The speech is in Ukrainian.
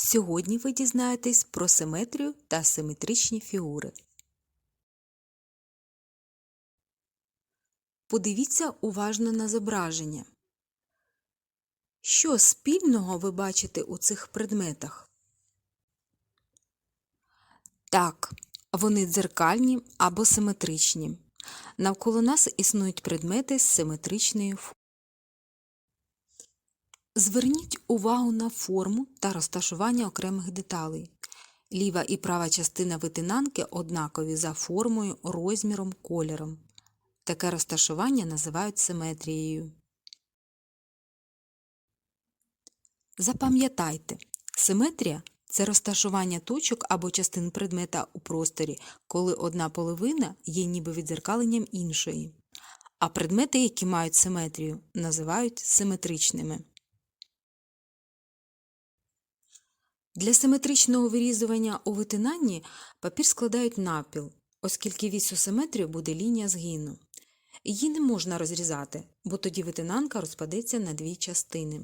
Сьогодні ви дізнаєтесь про симетрію та симетричні фігури. Подивіться уважно на зображення. Що спільного ви бачите у цих предметах? Так, вони дзеркальні або симетричні. Навколо нас існують предмети з симетричною формою. Зверніть увагу на форму та розташування окремих деталей. Ліва і права частина витинанки однакові за формою, розміром, кольором. Таке розташування називають симетрією. Запам'ятайте, симетрія це розташування точок або частин предмета у просторі, коли одна половина є ніби відзеркаленням іншої. А предмети, які мають симетрію, називають симетричними. Для симетричного вирізування у витинанні папір складають напіл, оскільки вісь у симетрію буде лінія згину. Її не можна розрізати, бо тоді витинанка розпадеться на дві частини.